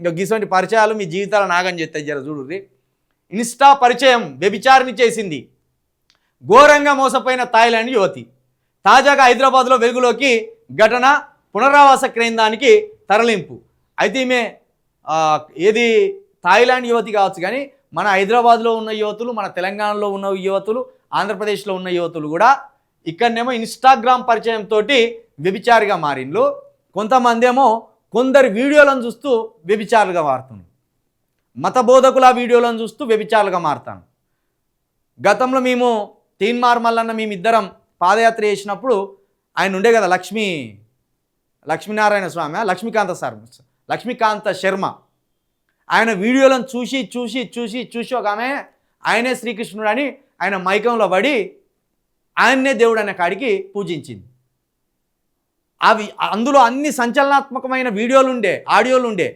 ఇంకా గిసంటి పరిచయాలు మీ జీవితాలు నాగం చేస్తాయి జర చూడుర్రి. ఇన్స్టా పరిచయం వ్యభిచారిని చేసింది. ఘోరంగా మోసపోయిన థాయిలాండ్ యువతి. తాజాగా హైదరాబాద్లో వెలుగులోకి ఘటన పునరావాస కేంద్రానికి తరలింపు. అయితే ఈమె ఏది థాయిలాండ్ యువతి కావచ్చు కానీ మన హైదరాబాద్లో ఉన్న యువతులు మన తెలంగాణలో ఉన్న యువతులు ఆంధ్రప్రదేశ్లో ఉన్న యువతులు కూడా ఇక్కడనేమో ఇన్స్టాగ్రామ్ పరిచయంతో వ్యభిచారిగా మారిండ్లు కొంతమంది ఏమో కొందరు వీడియోలను చూస్తూ వ్యభిచారులుగా మారుతున్నారు మత బోధకుల వీడియోలను చూస్తూ వ్యభిచారులుగా మారుతాను. గతంలో మేము తీన్మార్ మల్లన్న మేమిద్దరం పాదయాత్ర చేసినప్పుడు ఆయన ఉండే కదా లక్ష్మీ లక్ష్మీనారాయణ స్వామి లక్ష్మీకాంత సార్ లక్ష్మీకాంత శర్మ. ఆయన వీడియోలను చూసి చూసి చూసి చూసి ఒక ఆమె ఆయనే శ్రీకృష్ణుడు అని ఆయన మైకంలో పడి ఆయన్నే దేవుడు అనే కాడికి పూజించింది. అవి అందులో అన్ని సంచలనాత్మకమైన వీడియోలు ఉండే ఆడియోలు ఉండే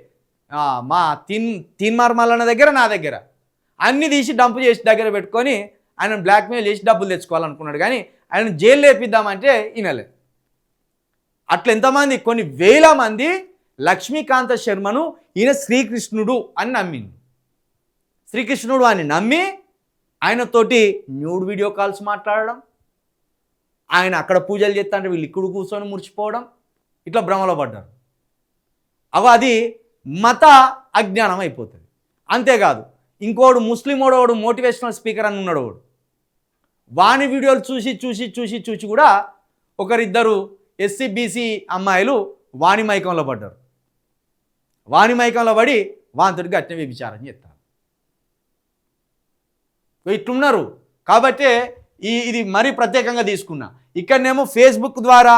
మా తీన్ తీన్మార్ మల్లన్న దగ్గర నా దగ్గర. అన్ని తీసి డంప్ చేసి దగ్గర పెట్టుకొని ఆయన బ్లాక్మెయిల్ చేసి డబ్బులు తెచ్చుకోవాలనుకున్నాడు. కానీ ఆయన జైలు లేపిద్దామంటే వినలేదు అట్లా ఎంతమంది కొన్ని వేల మంది లక్ష్మీకాంత శర్మను ఈయన శ్రీకృష్ణుడు అని నమ్మింది శ్రీకృష్ణుడు అని నమ్మి ఆయనతోటి న్యూడ్ వీడియో కాల్స్ మాట్లాడడం ఆయన అక్కడ పూజలు చేస్తుంటే వీళ్ళు ఇక్కడ కూర్చొని మురిచిపోవడం ఇట్లా భ్రమలో పడ్డారు. అవ అది మత అజ్ఞానం అయిపోతుంది. అంతేకాదు ఇంకోడు ముస్లిం ఓడోడు మోటివేషనల్ స్పీకర్ అని ఉన్నాడు వాడు. వాని వీడియోలు చూసి చూసి చూసి చూసి కూడా ఒకరిద్దరు ఎస్సీ బీసీ అమ్మాయిలు వాణి మైకంలో పడ్డారు. వాణి మైకంలో పడి వాంతుడికి అట్నే వ్యభిచారం చేస్తారు. ఇట్లున్నారు. కాబట్టే ఈ ఇది మరీ ప్రత్యేకంగా తీసుకున్నా. ఇక్కడనేమో ఫేస్బుక్ ద్వారా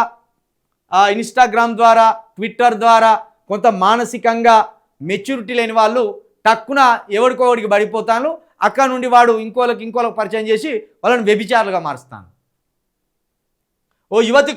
ఇన్స్టాగ్రామ్ ద్వారా ట్విట్టర్ ద్వారా కొంత మానసికంగా మెచ్యూరిటీ లేని వాళ్ళు టక్కున ఎవరికోవడికి పడిపోతాను. అక్కడ నుండి వాడు ఇంకోళ్ళకి ఇంకోళ్ళకి పరిచయం చేసి వాళ్ళని వ్యభిచారులుగా మారుస్తాను. ఓ యువతి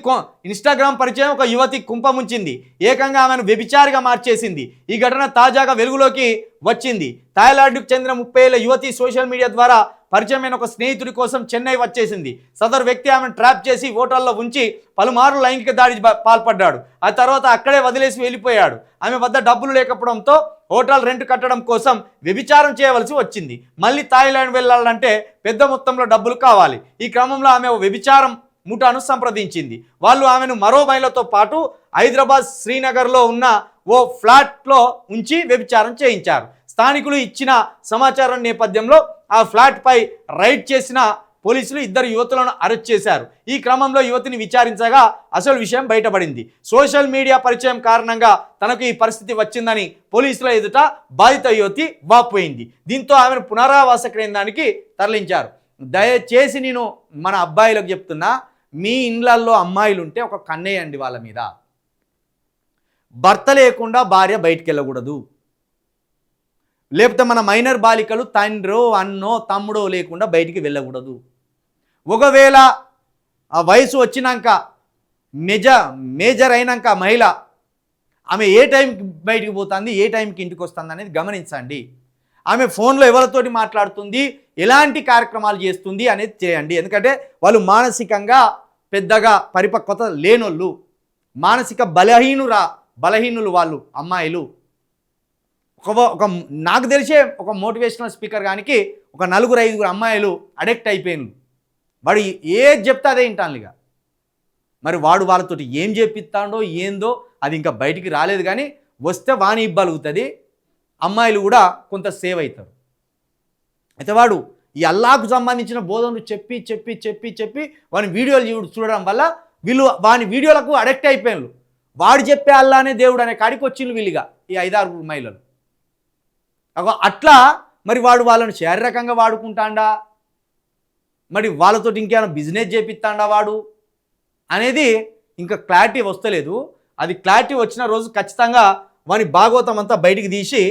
ఇన్స్టాగ్రామ్ పరిచయం ఒక యువతి కుంపముంచింది ఏకంగా ఆమెను వ్యభిచారిగా మార్చేసింది. ఈ ఘటన తాజాగా వెలుగులోకి వచ్చింది. థాయిలాండ్కు చెందిన ముప్పై ఏళ్ళ యువతి సోషల్ మీడియా ద్వారా పరిచయమైన ఒక స్నేహితుడి కోసం చెన్నై వచ్చేసింది. సదరు వ్యక్తి ఆమెను ట్రాప్ చేసి హోటల్లో ఉంచి పలుమార్లు లైంగిక దాడి పాల్పడ్డాడు. ఆ తర్వాత అక్కడే వదిలేసి వెళ్ళిపోయాడు. ఆమె వద్ద డబ్బులు లేకపోవడంతో హోటల్ రెంట్ కట్టడం కోసం వ్యభిచారం చేయవలసి వచ్చింది. మళ్ళీ థాయిలాండ్ వెళ్ళాలంటే పెద్ద మొత్తంలో డబ్బులు కావాలి. ఈ క్రమంలో ఆమె ఓ వ్యభిచారం ముఠాను సంప్రదించింది. వాళ్ళు ఆమెను మరో మహిళతో పాటు హైదరాబాద్ శ్రీనగర్లో ఉన్న ఓ ఫ్లాట్లో ఉంచి వ్యభిచారం చేయించారు. స్థానికులు ఇచ్చిన సమాచారం నేపథ్యంలో ఆ ఫ్లాట్పై రైడ్ చేసిన పోలీసులు ఇద్దరు యువతులను అరెస్ట్ చేశారు. ఈ క్రమంలో యువతిని విచారించగా అసలు విషయం బయటపడింది. సోషల్ మీడియా పరిచయం కారణంగా తనకు ఈ పరిస్థితి వచ్చిందని పోలీసుల ఎదుట బాధిత యువతి వాపోయింది. దీంతో ఆమెను పునరావాస కేంద్రానికి తరలించారు. దయచేసి నేను మన అబ్బాయిలకు చెప్తున్నా మీ ఇండ్లల్లో అమ్మాయిలు ఉంటే ఒక కన్నేయండి వాళ్ళ మీద. భర్త లేకుండా భార్య బయటికి వెళ్ళకూడదు లేకపోతే మన మైనర్ బాలికలు తండ్రో అన్నో తమ్ముడో లేకుండా బయటికి వెళ్ళకూడదు. ఒకవేళ ఆ వయసు వచ్చినాక మెజ మేజర్ అయినాక మహిళ ఆమె ఏ టైంకి బయటికి పోతుంది ఏ టైంకి ఇంటికి వస్తుంది అనేది గమనించండి. ఆమె ఫోన్లో ఎవరితోటి మాట్లాడుతుంది ఎలాంటి కార్యక్రమాలు చేస్తుంది అనేది చేయండి. ఎందుకంటే వాళ్ళు మానసికంగా పెద్దగా పరిపక్వత లేనోళ్ళు. మానసిక బలహీనురా బలహీనులు వాళ్ళు అమ్మాయిలు. ఒక ఒక నాకు తెలిసే ఒక మోటివేషనల్ స్పీకర్ కానికి ఒక నలుగురు ఐదుగురు అమ్మాయిలు అడిక్ట్ అయిపోయినారు వాడు ఏది చెప్తే అదే వింటాను ఇక మరి వాడు వాళ్ళతోటి ఏం చెప్పిస్తాడో ఏందో అది ఇంకా బయటికి రాలేదు కానీ వస్తే వాణి ఇబ్బలుగుతుంది అమ్మాయిలు కూడా కొంత సేవ్ అవుతారు అయితే వాడు ఈ అల్లాకు సంబంధించిన బోధనలు చెప్పి చెప్పి చెప్పి చెప్పి వాని వీడియోలు చూడడం వల్ల వీళ్ళు వాని వీడియోలకు అడిక్ట్ అయిపోయారు వాడు చెప్పే అల్లానే దేవుడు అనే కాడికి వచ్చిండు వీళ్ళుగా ఈ ఐదారు మహిళలు. అట్లా మరి వాడు వాళ్ళని శారీరకంగా వాడుకుంటాడా? మరి వాళ్ళతో ఇంకేమైనా బిజినెస్ చేపిస్తాడా వాడు? అనేది ఇంకా క్లారిటీ వస్తలేదు. అది క్లారిటీ వచ్చిన రోజు ఖచ్చితంగా వాని భాగవతం అంతా బయటికి తీసి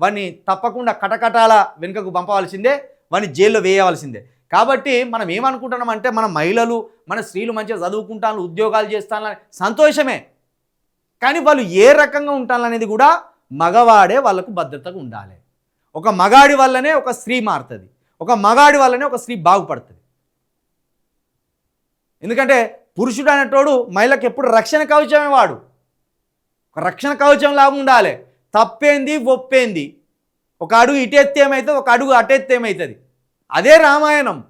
వాడిని తప్పకుండా కటకటాల వెనుకకు పంపవలసిందే వాడిని జైల్లో వేయవలసిందే. కాబట్టి మనం ఏమనుకుంటున్నాం అంటే మన మహిళలు మన స్త్రీలు మంచిగా చదువుకుంటాను ఉద్యోగాలు చేస్తాను సంతోషమే. కానీ వాళ్ళు ఏ రకంగా ఉంటారనేది కూడా మగవాడే వాళ్ళకు భద్రతగా ఉండాలి. ఒక మగాడి వల్లనే ఒక స్త్రీ మారుతుంది. ఒక మగాడి వల్లనే ఒక స్త్రీ బాగుపడుతుంది. ఎందుకంటే పురుషుడు అనేటోడు మహిళకు ఎప్పుడు రక్షణ కవచమే వాడు. ఒక రక్షణ కవచం లాగా ఉండాలి. తప్పేంది ఒప్పేంది? ఒక అడుగు ఇటెత్తే ఏమవుతుంది ఒక అడుగు అటెత్తే ఏమవుతుంది అదే రామాయణం.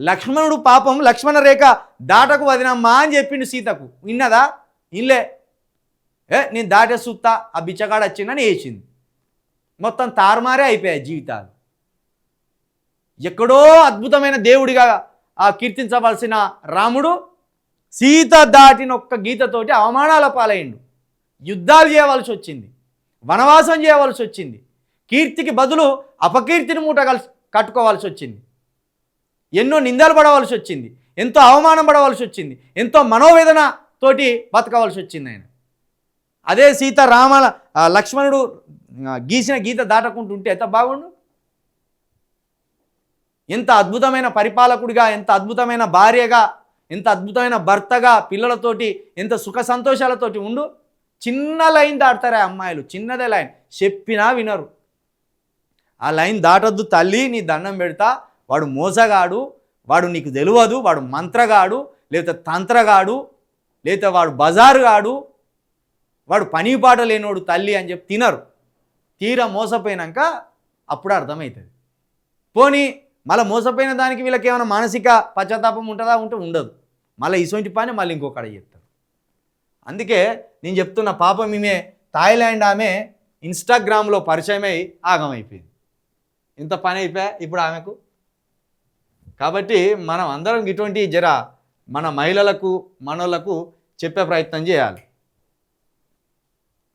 లక్ష్మణుడు పాపం లక్ష్మణ రేఖ దాటకు వదినమ్మా అని చెప్పిండు సీతకు. విన్నదా? ఇల్లే ఏ నేను దాటే సుత్తా ఆ బిచ్చగాడు వచ్చిందని వేసింది మొత్తం తారుమారే అయిపోయాయి జీవితాలు. ఎక్కడో అద్భుతమైన దేవుడిగా ఆ కీర్తించవలసిన రాముడు సీత దాటిన ఒక్క గీతతోటి అవమానాల పాలయ్యిండు. యుద్ధాలు చేయవలసి వచ్చింది. వనవాసం చేయవలసి వచ్చింది. కీర్తికి బదులు అపకీర్తిని మూట కలిసి కట్టుకోవాల్సి వచ్చింది. ఎన్నో నిందలు పడవలసి వచ్చింది. ఎంతో అవమానం పడవలసి వచ్చింది. ఎంతో మనోవేదన తోటి బతకవలసి వచ్చింది ఆయన. అదే సీత రామ లక్ష్మణుడు గీసిన గీత దాటకుంటుంటే ఎంత బాగుండు? ఎంత అద్భుతమైన పరిపాలకుడిగా ఎంత అద్భుతమైన భార్యగా ఎంత అద్భుతమైన భర్తగా పిల్లలతోటి ఎంత సుఖ సంతోషాలతోటి ఉండు? చిన్న లైన్ దాడతారా అమ్మాయిలు చిన్నదే లైన్. చెప్పినా వినరు. ఆ లైన్ దాటొద్దు తల్లి నీ దండం పెడతా. వాడు మోసగాడు వాడు నీకు తెలియదు వాడు మంత్రగాడు లేకపోతే తంత్రగాడు లేకపోతే వాడు బజారుగాడు వాడు పని పాట లేనోడు తల్లి అని చెప్పి తినరు. తీరా మోసపోయినాక అప్పుడు అర్థమవుతుంది పోనీ మళ్ళీ మోసపోయిన దానికి వీళ్ళకి ఏమైనా మానసిక పశ్చాత్తాపం ఉంటుందా? ఉంటే ఉండదు. మళ్ళీ ఇటువంటి పని మళ్ళీ ఇంకొకడ చెప్తారు అందుకే నేను చెప్తున్న పాపం ఈమె థాయిలాండ్ ఆమె ఇన్స్టాగ్రామ్లో పరిచయమై ఆగమైపోయింది. ఇంత పని అయిపోయా ఇప్పుడు ఆమెకు? కాబట్టి మనం అందరం ఇటువంటి జర మన మహిళలకు మనోళ్ళకు చెప్పే ప్రయత్నం చేయాలి.